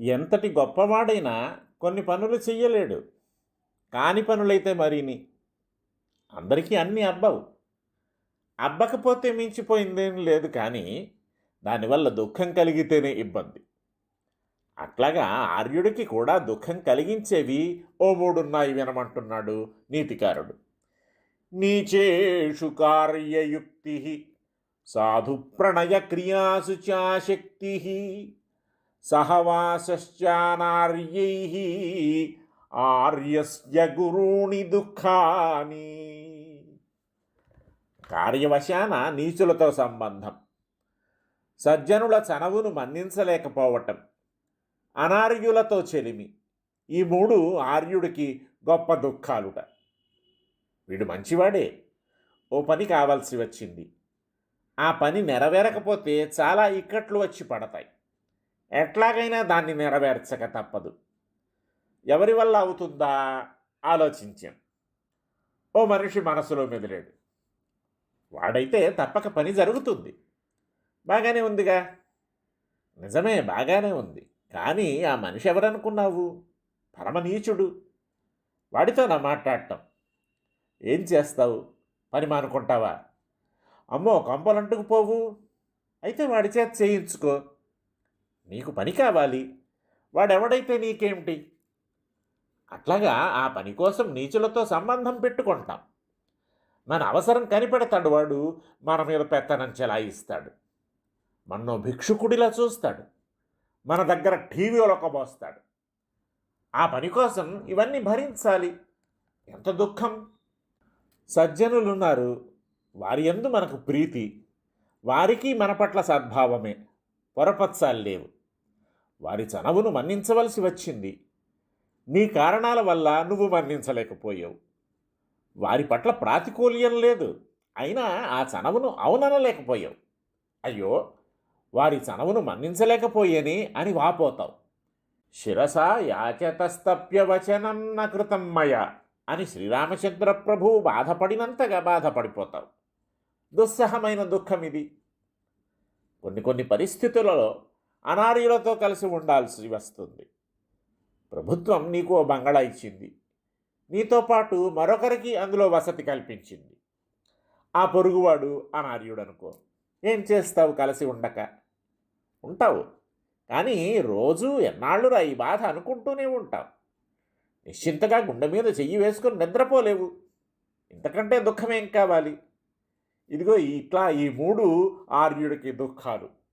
ఎంతటి గొప్పవాడైనా కొన్ని పనులు చెయ్యలేడు. కాని పనులైతే మరిని అందరికీ అన్నీ అబ్బవు. అబ్బకపోతే మించిపోయిందేం లేదు కానీ దానివల్ల దుఃఖం కలిగితేనే ఇబ్బంది. అట్లాగా ఆర్యుడికి కూడా దుఃఖం కలిగించేవి ఓ మూడున్నాయి వినమంటున్నాడు నీతికారుడు. నీచేషు కార్యయుక్తి సాధు ప్రణయ క్రియాసు చాశక్తి సహవాసశ్చానార్యై ఆర్యస్య గురుణి దుఃఖాని. కార్యవశాన నీచులతో సంబంధం. సజ్జనుల చనవును మన్నించలేకపోవటం. అనార్యులతో చెలిమి. ఈ మూడు ఆర్యుడికి గొప్ప దుఃఖాలుట. వీడు మంచివాడే. ఓ పని కావాల్సి వచ్చింది. ఆ పని నెరవేరకపోతే చాలా ఇక్కట్లు వచ్చి పడతాయి. ఎట్లాగైనా దాన్ని నెరవేర్చక తప్పదు. ఎవరి వల్ల అవుతుందా? ఆలోచించాం. ఓ మనిషి మనసులో మెదిలాడు. వాడైతే తప్పక పని జరుగుతుంది. బాగానే ఉందిగా? నిజమే బాగానే ఉంది. కానీ ఆ మనిషి ఎవరనుకున్నావు? పరమనీచుడు. వాడితో నా మాట్లాడటం. ఏం చేస్తావు? పని మానుకుంటావా? అమ్మో కంపలంటుకు పోవు. అయితే వాడి చేత చేయించుకో. నీకు పని కావాలి. వాడెవడైతే నీకేమిటి? అట్లాగా ఆ పని కోసం నీచులతో సంబంధం పెట్టుకుంటాం. మన అవసరం కనిపెడతాడు వాడు మన మీద పెత్తనం చెలాయిస్తాడు. మన్నో భిక్షుకుడిలా చూస్తాడు. మన దగ్గర టీవీ ఒలకబోస్తాడు. ఆ పని కోసం ఇవన్నీ భరించాలి. ఎంత దుఃఖం! సజ్జనులున్నారు. వారి యందు మనకు ప్రీతి. వారికి మన పట్ల సద్భావమే. పొరపత్సాలు లేవు. వారి చనవును మన్నించవలసి వచ్చింది. నీ కారణాల వల్ల నువ్వు మన్నించలేకపోయావు. వారి పట్ల ప్రాతికూల్యం లేదు. అయినా ఆ చనవును అవుననలేకపోయావు. అయ్యో వారి చనవును మన్నించలేకపోయేని అని వాపోతావు. శిరస యాచతస్తప్యవచనం మయ అని శ్రీరామచంద్ర ప్రభువు బాధపడినంతగా బాధపడిపోతావు. దుస్సహమైన దుఃఖం ఇది కొన్ని కొన్ని పరిస్థితులలో అనార్యులతో కలిసి ఉండాల్సి వస్తుంది. ప్రభుత్వం నీకు ఓ బంగళా ఇచ్చింది. నీతో పాటు మరొకరికి అందులో వసతి కల్పించింది. ఆ పొరుగువాడు అనార్యుడు అనుకో ఏం చేస్తావు? కలిసి ఉండక. ఉంటావు. కానీ రోజు ఎన్నాళ్ళురా ఈ బాధ అనుకుంటూనే ఉంటావు. నిశ్చింతగా గుండె మీద చెయ్యి వేసుకొని నిద్రపోలేవు. ఇంతకంటే దుఃఖమేం కావాలి? ఇదిగో ఇట్లా ఈ మూడు ఆర్యుడికి దుఃఖాలు.